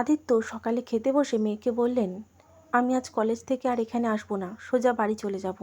আদিত্য সকালে খেতে বসে মেয়েকে বললেন, আমি আজ কলেজ থেকে আর এখানে আসব না, সোজা বাড়ি চলে যাব।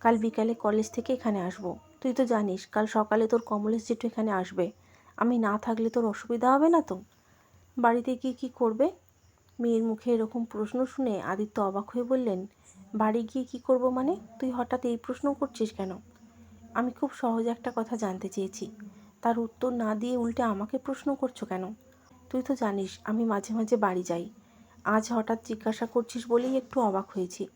কাল বিকালে কলেজ থেকে এখানে আসব। তুই তো জানিস, কাল সকালে তোর কমলেশ জেঠু এখানে আসবে। আমি না থাকলে তোর অসুবিধা হবে না তো? বাড়িতে গিয়ে কী করবে? মেয়ের মুখে এরকম প্রশ্ন শুনে আদিত্য অবাক হয়ে বললেন, বাড়ি গিয়ে কী করব মানে? তুই হঠাৎ এই প্রশ্ন করছিস কেন? আমি খুব সহজ একটা কথা জানতে চেয়েছি। তার উত্তর না দিয়ে উল্টে আমাকে প্রশ্ন করছ কেন? তুই তো জানিস আমি মাঝে মাঝে বাড়ি যাই। আজ হঠাৎ জিজ্ঞাসা করছিস বলেই একটু অবাক হয়েছি।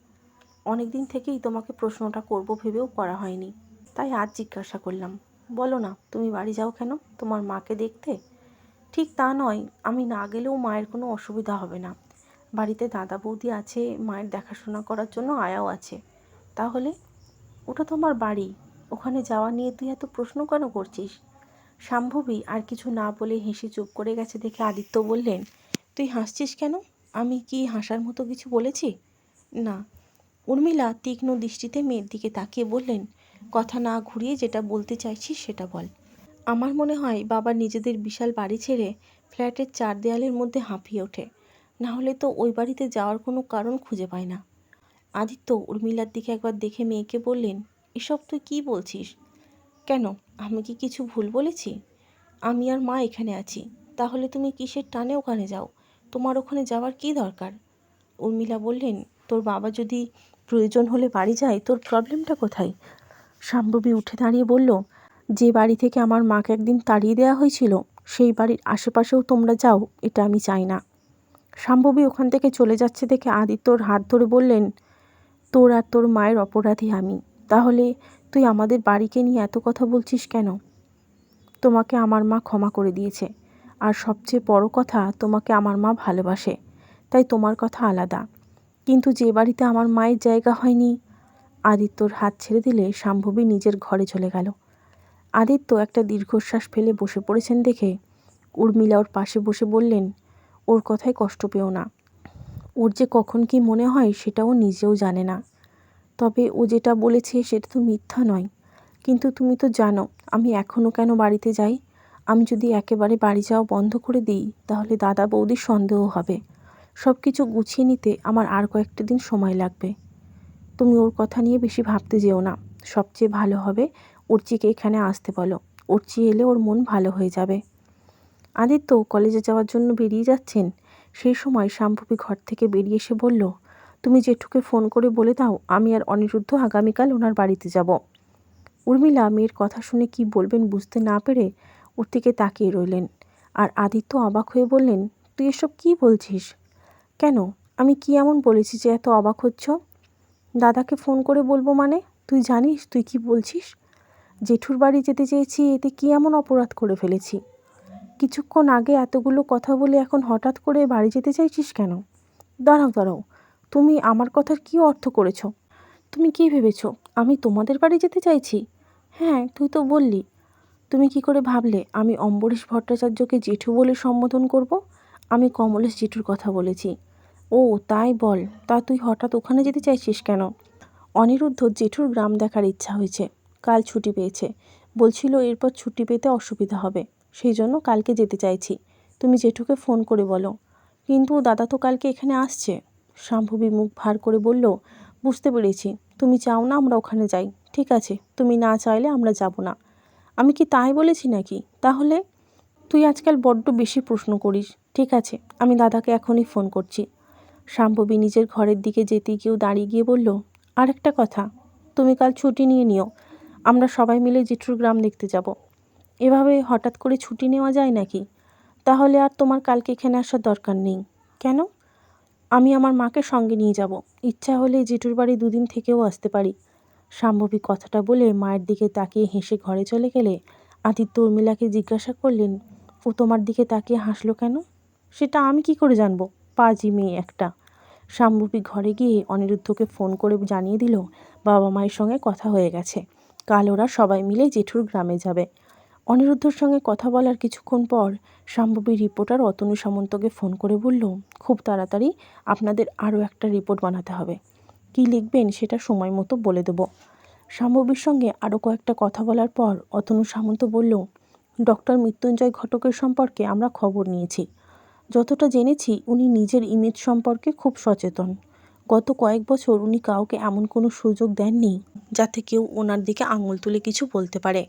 অনেক দিন থেকেই তোমাকে প্রশ্নটা করব ভেবেও করা হয়নি। তাই আজ জিজ্ঞাসা করলাম, বলো না, তুমি বাড়ি যাও কেন? তোমার মাকে দেখতে? ঠিক তা নয়, আমি না গেলেও মায়ের কোনো অসুবিধা হবে না। বাড়িতে দাদা বৌদি আছে, মায়ের দেখাশোনা করার জন্য আয়াও আছে। তাহলে? ওটা তো আমার বাড়ি। ওখানে যাওয়া নিয়ে তুই এত প্রশ্ন কেন করছিস? শাম্ভবী আর কিছু না বলে হেসে চুপ করে গেছে দেখে আদিত্য বললেন, তুই হাসছিস কেন? আমি কি হাসার মতো কিছু বলেছি? না। উর্মিলা তীক্ষ্ণ দৃষ্টিতে মেয়ের দিকে তাকিয়ে বললেন, কথা না ঘুরিয়ে যেটা বলতে চাইছিস সেটা বল। আমার মনে হয় বাবা নিজেদের বিশাল বাড়ি ছেড়ে ফ্ল্যাটের চার দেয়ালের মধ্যে হাঁপিয়ে ওঠে। না হলে তো ওই বাড়িতে যাওয়ার কোনো কারণ খুঁজে পায় না। আদিত্য উর্মিলার দিকে একবার দেখে মেয়েকে বললেন, এসব তুই কী বলছিস? কেন? আমি কি কিছু ভুল বলেছি? আমি আর মা এখানে আছি, তাহলে তুমি কিসের টানে ওখানে যাও? তোমার ওখানে যাওয়ার কী দরকার? উর্মিলা বললেন, তোর বাবা যদি প্রয়োজন হলে বাড়ি যায়, তোর প্রবলেমটা কোথায়? শাম্ভবী উঠে দাঁড়িয়ে বলল, যে বাড়ি থেকে আমার মাকে একদিন তাড়িয়ে দেওয়া হয়েছিল, সেই বাড়ির আশেপাশেও তোমরা যাও, এটা আমি চাই না। শাম্ভবী ওখান থেকে চলে যাচ্ছে দেখে আদিত্যর হাত ধরে বললেন, তোর আর তোর মায়ের অপরাধী আমি, তাহলে তুই আমাদের বাড়িকে নিয়ে এত কথা বলছিস কেন? তোমাকে আমার মা ক্ষমা করে দিয়েছে। আর সবচেয়ে বড় কথা, তোমাকে আমার মা ভালোবাসে। তাই তোমার কথা আলাদা। কিন্তু যে বাড়িতে আমার মায়ের জায়গা হয়নি, আদিত্যর হাত ছেড়ে দিলে শাম্ভবী নিজের ঘরে চলে গেল। আদিত্য একটা দীর্ঘশ্বাস ফেলে বসে পড়েছেন দেখে উর্মিলা ওর পাশে বসে বললেন, ওর কথায় কষ্ট পেও না। ওর যে কখন কি মনে হয় সেটাও নিজেও জানে না। তবে ও যেটা বলেছে সেটা তো মিথ্যা নয়। কিন্তু তুমি তো জানো, আমি এখনও কেন বাড়িতে যাই? আমি যদি একেবারে বাড়ি যাওয়া বন্ধ করে দিই, তাহলে দাদা বৌদির সন্দেহ হবে। সব কিছু গুছিয়ে নিতে আমার আর কয়েকটা দিন সময় লাগবে। তুমি ওর কথা নিয়ে বেশি ভাবতে যেও না। সবচেয়ে ভালো হবে উর্চিকে এখানে আসতে বলো। উর্চি এলে ওর মন ভালো হয়ে যাবে। আদিত্য কলেজে যাওয়ার জন্য বেরিয়ে যাচ্ছেন? সেই সময় শাম্ভবী ঘর থেকে বেরিয়ে এসে বলল তুমি জেঠুকে ফোন করে বলে দাও, আমি আর অনিরুদ্ধ আগামীকাল ওনার বাড়িতে যাব। উর্মিলা মেয়ের কথা শুনে কি বলবেন বুঝতে না পেরে ওর দিকে তাকিয়ে রইলেন। আর আদিত্য অবাক হয়ে বললেন, তুই এসব কী বলছিস? কেন? আমি কি এমন বলেছি যে এত অবাক হচ্ছ? দাদাকে ফোন করে বলব মানে? তুই জানিস তুই কি বলছিস? জেঠুর বাড়ি যেতে চেয়েছি, এতে কি এমন অপরাধ করে ফেলেছি? কিছুক্ষণ আগে এতগুলো কথা বলে এখন হঠাৎ করে বাড়ি যেতে চাইছিস কেন? দাঁড়াও দাঁড়াও তুমি আমার কথার কী অর্থ করেছ? তুমি কী ভেবেছ আমি তোমাদের বাড়ি যেতে চাইছি? হ্যাঁ তুই তো বললি। তুমি কি করে ভাবলে আমি অম্বরীশ ভট্টাচার্যকে জেঠু বলে সম্বোধন করব? আমি কমলেশ জেঠুর কথা বলেছি। ও, তাই বল। তা তুই হঠাৎ ওখানে যেতে চাইছিস কেন? অনিরুদ্ধ জেঠুর গ্রাম দেখার ইচ্ছা হয়েছে। কাল ছুটি পেয়েছে। বলছিল এরপর ছুটি পেতে অসুবিধা হবে। সেই জন্য কালকে যেতে চাইছি। তুমি জেঠুকে ফোন করে বলো। কিন্তু দাদা তো কালকে এখানে আসছে। শাম্ভবী মুখ ভার করে বলল, বুঝতে পেরেছি। তুমি চাও না আমরা ওখানে যাই। ঠিক আছে, তুমি না চাইলে আমরা যাব না। আমি কি তাই বলেছি নাকি? তাহলে তুই আজকাল বড্ড বেশি প্রশ্ন করিস। ঠিক আছে, আমি দাদাকে এখনই ফোন করছি। শাম্ভবী নিজের ঘরের দিকে যেতে কেউ দাঁড়িয়ে গিয়ে বলল আর একটা কথা, তুমি কাল ছুটি নিয়ে নিও। আমরা সবাই মিলে জিঠুর গ্রাম দেখতে যাব। এভাবে হঠাৎ করে ছুটি নেওয়া যায় নাকি? তাহলে আর তোমার কালকে এখানে আসার দরকার নেই। কেন? আমি আমার মাকে সঙ্গে নিয়ে যাব। ইচ্ছা হলে জেঠুর বাড়ি দুদিন থেকেও আসতে পারি। শাম্ভবী কথাটা বলে মায়ের দিকে তাকিয়ে হেসে ঘরে চলে গেলে আদিত্য উর্মিলাকে জিজ্ঞাসা করলেন, ও তোমার দিকে তাকিয়ে হাসলো কেন? সেটা আমি কি করে জানব? পাজি মেয়ে একটা। শাম্ভবী ঘরে গিয়ে অনিরুদ্ধকে ফোন করে জানিয়ে দিল, বাবা মায়ের সঙ্গে কথা হয়ে গেছে। কাল ওরা সবাই মিলে জেঠুর গ্রামে যাবে। অনিরুদ্ধর সঙ্গে কথা বলার কিছুক্ষণ পর শাম্ভবী রিপোর্টার অতনু সামন্তকে ফোন করে বলল, খুব তাড়াতাড়ি আপনাদের আরও একটা রিপোর্ট বানাতে হবে। কী লিখবেন সেটা সময় মতো বলে দেব। শাম্ভবীর সঙ্গে আরও কয়েকটা কথা বলার পর অতনু সামন্ত বলল, ডক্টর মৃত্যুঞ্জয় ঘটকের সম্পর্কে আমরা খবর নিয়েছি। যতটা জেনেছি, উনি নিজের ইমেজ সম্পর্কে খুব সচেতন। গত কয়েক বছর উনি কাউকে এমন কোনো সুযোগ দেননি যাতে কেউ ওনার দিকে আঙুল তুলে কিছু বলতে পারে।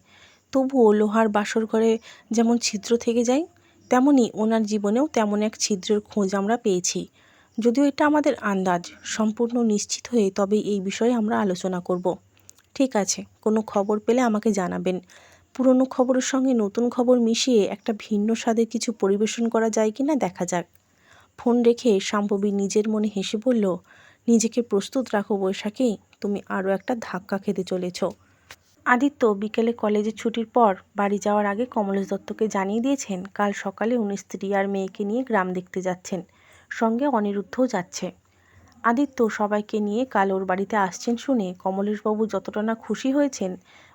তবুও লোহার বাসর ঘরে যেমন ছিদ্র থেকে যায়, তেমনি ওনার জীবনেও তেমন এক ছিদ্রের খোঁজ আমরা পেয়েছি। যদিও এটা আমাদের আন্দাজ, সম্পূর্ণ নিশ্চিত হয়ে তবে এই বিষয়ে আমরা আলোচনা করব। ঠিক আছে, কোনো খবর পেলে আমাকে জানাবেন। পুরনো খবরের সঙ্গে নতুন খবর মিশিয়ে একটা ভিন্ন স্বাদের কিছু পরিবেশন করা যায় কি না দেখা যাক। ফোন রেখে শাম্ভবী নিজের মনে হেসে বলল, নিজেকে প্রস্তুত রাখো বৈশাখী, তুমি আরও একটা ধাক্কা খেতে চলেছ। আদিত্য বিকেলে কলেজের ছুটির পর বাড়ি যাওয়ার আগে কমলেশ দত্তকে জানিয়ে দিয়েছেন, কাল সকালে উনি স্ত্রী আর মেয়েকে নিয়ে গ্রাম দেখতে যাচ্ছেন। সঙ্গে অনিরুদ্ধও যাচ্ছে। আদিত্য সবাইকে নিয়ে কাল ওর বাড়িতে আসছেন শুনে কমলেশবাবু যতটা না খুশি হয়েছেন,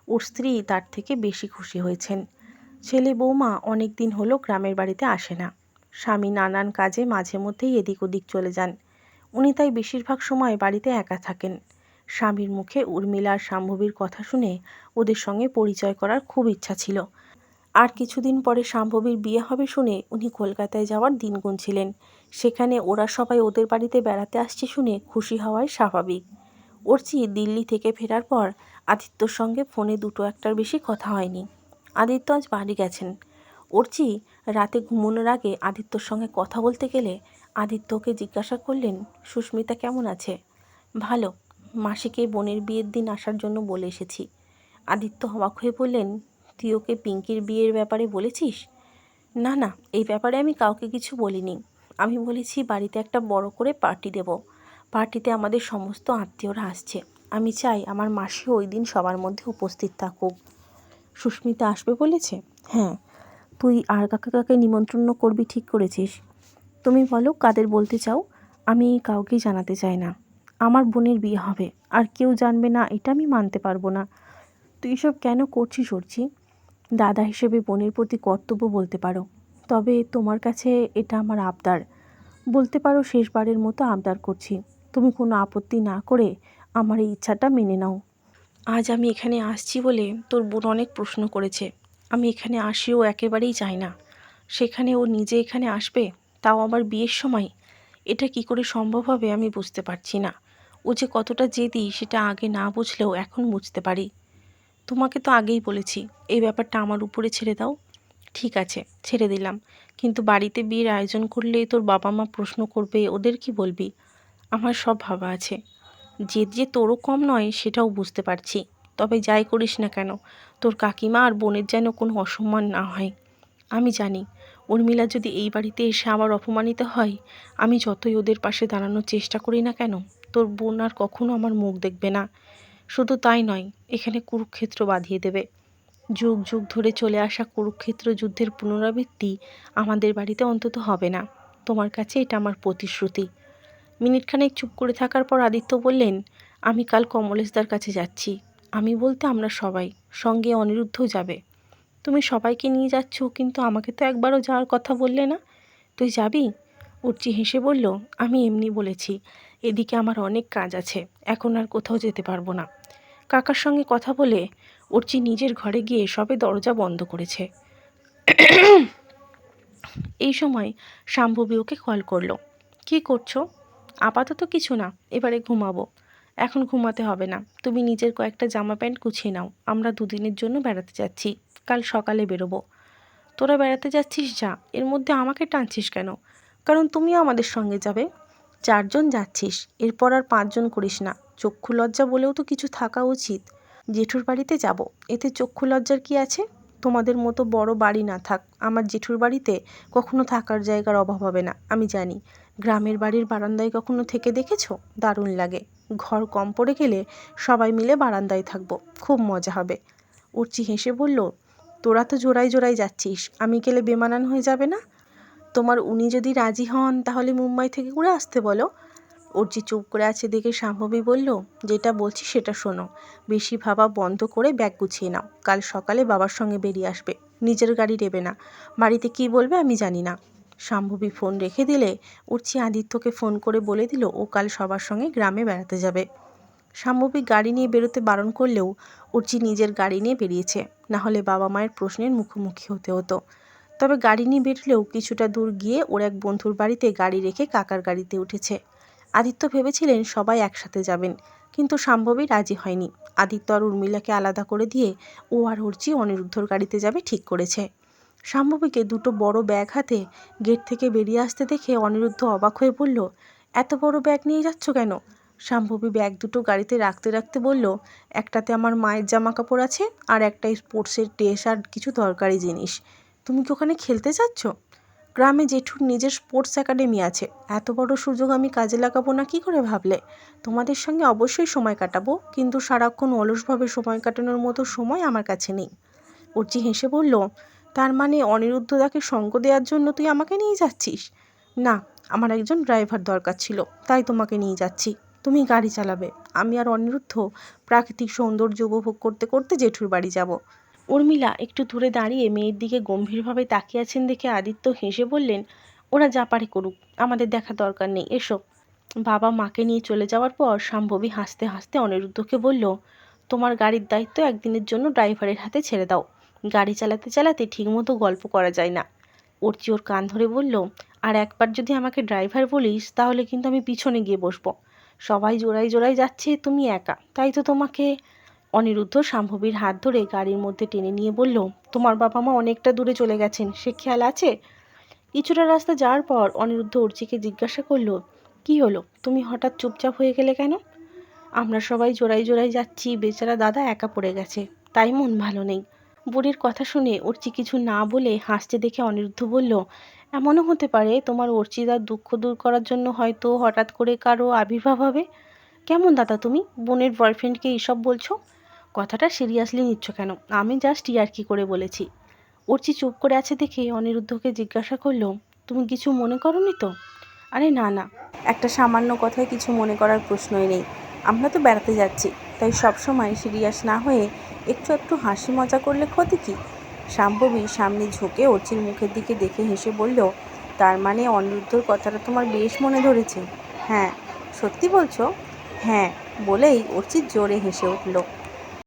ওর স্ত্রী তার থেকে বেশি খুশি হয়েছেন। ছেলে বৌমা অনেক দিন হলো গ্রামের বাড়িতে আসে না। স্বামী নানান কাজে মাঝে মধ্যেই এদিক ওদিক চলে যান। উনি তাই বেশিরভাগ সময় বাড়িতে একা থাকেন। স্বামীর মুখে উর্মিলা আর শাম্ভবীর কথা শুনে ওদের সঙ্গে পরিচয় করার খুব ইচ্ছা ছিল। আর কিছুদিন পরে শাম্ভবীর বিয়ে হবে শুনে উনি কলকাতায় যাওয়ার দিন গুনছিলেন। সেখানে ওরা সবাই ওদের বাড়িতে বেড়াতে আসছে শুনে খুশি হওয়াই স্বাভাবিক। অর্চি দিল্লি থেকে ফেরার পর আদিত্যর সঙ্গে ফোনে দুটো একটার বেশি কথা হয়নি। আদিত্য আজ বাড়ি গেছেন। অর্চি রাতে ঘুমানোর আগে আদিত্যর সঙ্গে কথা বলতে গেলে আদিত্যকে জিজ্ঞাসা করলেন, সুস্মিতা কেমন আছে? ভালো। মাসিকে বোনের বিয়ের দিন আসার জন্য বলে এসেছি। আদিত্য অবাক হয়ে বললেন, তুই ওকে পিঙ্কির বিয়ের ব্যাপারে বলেছিস? না না, এই ব্যাপারে আমি কাউকে কিছু বলিনি। আমি বলেছি, বাড়িতে একটা বড় করে পার্টি দেব। পার্টিতে আমাদের সমস্ত আত্মীয়রা আসছে। আমি চাই আমার মাসি ওই দিন সবার মধ্যে উপস্থিত থাকুক। সুস্মিতা আসবে বলেছে? হ্যাঁ। তুই আর কাকা কাকে নিমন্ত্রণ করবি ঠিক করেছিস? তুমি বলো, কাদের বলতে চাও? আমি কাউকেই জানাতে চাই না। আমার বোনের বিয়ে হবে। আর কেউ জানবে না, এটা আমি মানতে পারব না। তুই এসব কেন করছিস সরছি দাদা হিসেবে বোনের প্রতি কর্তব্য বলতে পারো। তবে তোমার কাছে এটা আমার আবদার। বলতে পারো, শেষবারের মতো আবদার করছি। তুমি কোনো আপত্তি না করে আমার এই ইচ্ছাটা মেনে নাও। আজ আমি এখানে আসছি বলে তোর বোন অনেক প্রশ্ন করেছে। আমি এখানে আসিও একেবারেই চাই না। সেখানে ও নিজে এখানে আসবে, তাও আবার বিয়ের সময়? এটা কি করে সম্ভব হবে আমি বুঝতে পারছি না। ও যে কতটা জেদি সেটা আগে না বুঝলেও এখন বুঝতে পারি। তোমাকে তো আগেই বলেছি, এই ব্যাপারটা আমার উপরে ছেড়ে দাও। ঠিক আছে, ছেড়ে দিলাম। কিন্তু বাড়িতে বিয়ের আয়োজন করলে তোর বাবা মা প্রশ্ন করবে, ওদের কি বলবি? আমার সব ভাবা আছে। যে যে তোরও কম নয় সেটাও বুঝতে পারছি। তবে যাই করিস না কেন, তোর কাকিমা আর বোনের যেন কোনো অসম্মান না হয়। আমি জানি, উর্মিলা যদি এই বাড়িতে এসে আবার অপমানিত হয়, আমি যতই ওদের পাশে দাঁড়ানোর চেষ্টা করি না কেন। তোর বোন আর কখনো আমার মুখ দেখবে না। শুধু তাই নয়, এখানে কুরুক্ষেত্র বাঁধিয়ে দেবে। যুগ যুগ ধরে চলে আসা কুরুক্ষেত্র যুদ্ধের পুনরাবৃত্তি আমাদের বাড়িতে অন্তত হবে না। তোমার কাছে এটা আমার প্রতিশ্রুতি। মিনিটখানেক চুপ করে থাকার পর আদিত্য বললেন, আমি কাল কমলেশদার কাছে যাচ্ছি। আমি বলতে আমরা সবাই সঙ্গে অনিরুদ্ধও যাবে। তুমি সবাইকে নিয়ে যাচ্ছ, কিন্তু আমাকে তো একবারও যাওয়ার কথা বললে না। তুই যাবি? উর্চি হেসে বলল, আমি এমনি বলেছি। এদিকে আমার অনেক কাজ আছে, এখন আর কোথাও যেতে পারব না। কাকার সঙ্গে কথা বলে উর্চি নিজের ঘরে গিয়ে সবে দরজা বন্ধ করেছে। এই সময় শাম্ভবী ওকে কল করল। কি করছ? আপাতত কিছু না, এবারে ঘুমাবো। এখন ঘুমাতে হবে না। তুমি নিজের কয়েকটা জামা প্যান্ট গুছিয়ে নাও। আমরা দুদিনের জন্য বেড়াতে যাচ্ছি। কাল সকালে বেরোবো। তোরা বেড়াতে যাচ্ছিস যা, এর মধ্যে আমাকে টানছিস কেন? কারণ তুমিও আমাদের সঙ্গে যাবে। চারজন যাচ্ছিস, এরপর আর পাঁচজন করিস না। চক্ষু লজ্জা বলেও তো কিছু থাকা উচিত। জেঠুর বাড়িতে যাব। এতে চক্ষু লজ্জার কি আছে? তোমাদের মতো বড় বাড়ি না থাক। আমার জেঠুর বাড়িতে কখনো থাকার জায়গার অভাব হবে না, আমি জানি। গ্রামের বাড়ির বারান্দায় কখনো থেকে দেখেছ? দারুণ লাগে। ঘর কম পড়ে গেলে সবাই মিলে বারান্দায় থাকব, খুব মজা হবে। উর্চি হেসে বলল, তোরা তো জোড়ায় জোড়ায় যাচ্ছিস, আমি গেলে বেমানান হয়ে যাবে না? তোমার উনি যদি রাজি হন, তাহলে মুম্বাই থেকে ঘুরে আসতে বলো। অর্জি চুপ করে আছে দেখে শাম্ভবী বলল, যেটা বলছি সেটা শোনো। বেশি ভাবা বন্ধ করে ব্যাগ গুছিয়ে নাও। কাল সকালে বাবার সঙ্গে বেরিয়ে আসবে। নিজের গাড়ি নেবে না। বাড়িতে কি বলবে আমি জানি না। শাম্ভবী ফোন রেখে দিলে উর্চি আদিত্যকে ফোন করে বলে দিল, ও কাল সবার সঙ্গে গ্রামে বেড়াতে যাবে। শাম্ভবী গাড়ি নিয়ে বেরোতে বারণ করলেও উর্চি নিজের গাড়ি নিয়ে বেরিয়েছে। না হলে বাবা মায়ের প্রশ্নের মুখোমুখি হতে হতো। তবে গাড়ি নিয়ে বেরোলেও কিছুটা দূর গিয়ে ওর এক বন্ধুর বাড়িতে গাড়ি রেখে কাকার গাড়িতে উঠেছে। আদিত্য ভেবেছিলেন সবাই একসাথে যাবেন, কিন্তু সম্ভবই রাজি হয়নি। আদিত্য আর উর্মিলাকে আলাদা করে দিয়ে ও আর অর্চি অনিরুদ্ধর গাড়িতে যাবে ঠিক করেছে। শাম্ভবীকে দুটো বড় ব্যাগ হাতে গেট থেকে বেরিয়ে আসতে দেখে অনিরুদ্ধ অবাক হয়ে বলল, এত বড় ব্যাগ নিয়ে যাচ্ছ কেন? শাম্ভবী ব্যাগ দুটো গাড়িতে রাখতে রাখতে বলল, একটাতে আমার মায়ের জামা কাপড় আছে আর একটা স্পোর্টসের ড্রেস আর কিছু দরকারি জিনিস। তুমি কি ওখানে খেলতে চাচ্ছ? গ্রামে জেঠুর নিজের স্পোর্টস একাডেমি আছে। এত বড় সুযোগ আমি কাজে লাগাবো না কি করে ভাবলে? তোমাদের সঙ্গে অবশ্যই সময় কাটাবো, কিন্তু সারাক্ষণ অলসভাবে সময় কাটানোর মতো সময় আমার কাছে নেই। অর্চি হেসে বলল, তার মানে অনিরুদ্ধ অনিরুদ্ধদাকে সঙ্গ দেওয়ার জন্য তুই আমাকে নিয়ে যাচ্ছিস? না, আমার একজন ড্রাইভার দরকার ছিল, তাই তোমাকে নিয়ে যাচ্ছি। তুমি গাড়ি চালাবে। আমি আর অনিরুদ্ধ প্রাকৃতিক সৌন্দর্য উপভোগ করতে করতে জেঠুর বাড়ি যাব। উর্মিলা একটু দূরে দাঁড়িয়ে মেয়ের দিকে গম্ভীরভাবে তাকিয়ে আছেন দেখে আদিত্য হেসে বললেন, ওরা যা পারে করুক, আমাদের দেখা দরকার নেই, এসো। বাবা মাকে নিয়ে চলে যাওয়ার পর শাম্ভবী হাসতে হাসতে অনিরুদ্ধকে বলল, তোমার গাড়ির দায়িত্ব একদিনের জন্য ড্রাইভারের হাতে ছেড়ে দাও, গাড়ি চালাতে চালাতে ঠিকমতো গল্প করা যায় না। অর্চি ওর কান ধরে বলল, আর একবার যদি আমাকে ড্রাইভার বলিস, তাহলে কিন্তু আমি পিছনে গিয়ে বসবো। সবাই জোড়ায় জোড়ায় যাচ্ছে, তুমি একা, তাই তো তোমাকে অনিরুদ্ধ শাম্ভবীর হাত ধরে গাড়ির মধ্যে টেনে নিয়ে বলল, তোমার বাবা মা অনেকটা দূরে চলে গেছেন, সে খেয়াল আছে? কিছুটা রাস্তা যাওয়ার পর অনিরুদ্ধ অর্চিকে জিজ্ঞাসা করল, কি হলো? তুমি হঠাৎ চুপচাপ হয়ে গেলে কেন? আমরা সবাই জোড়ায় জোড়ায় যাচ্ছি, বেচারা দাদা একা পড়ে গেছে, তাই মন ভালো নেই। বুড়ির কথা শুনে অর্চি কিছু না বলে হাসতে দেখে অনিরুদ্ধ বলল, এমনও হতে পারে তোমার অর্চিদার দুঃখ দূর করার জন্য হয়তো হঠাৎ করে কারও আবির্ভাব হবে। কেমন দাদা তুমি? বোনের বয়ফ্রেন্ডকে এইসব বলছো? কথাটা সিরিয়াসলি নিচ্ছ কেন? আমি জাস্ট ইয়ার্কি করে বলেছি। অর্চি চুপ করে আছে দেখে অনিরুদ্ধকে জিজ্ঞাসা করল, তুমি কিছু মনে করনি তো? আরে না না। একটা সামান্য কথায় কিছু মনে করার প্রশ্নই নেই। আমরা তো বেড়াতে যাচ্ছি, তাই সবসময় সিরিয়াস না হয়ে একটু একটু হাসি মজা করলে ক্ষতি কী? শাম্ভবী সামনে ঝুঁকে অর্চির মুখের দিকে দেখে হেসে বলল, তার মানে অনিরুদ্ধর কথাটা তোমার বেশ মনে ধরেছে? হ্যাঁ। সত্যি বলছো? হ্যাঁ বলেই অর্চির জোরে হেসে উঠল।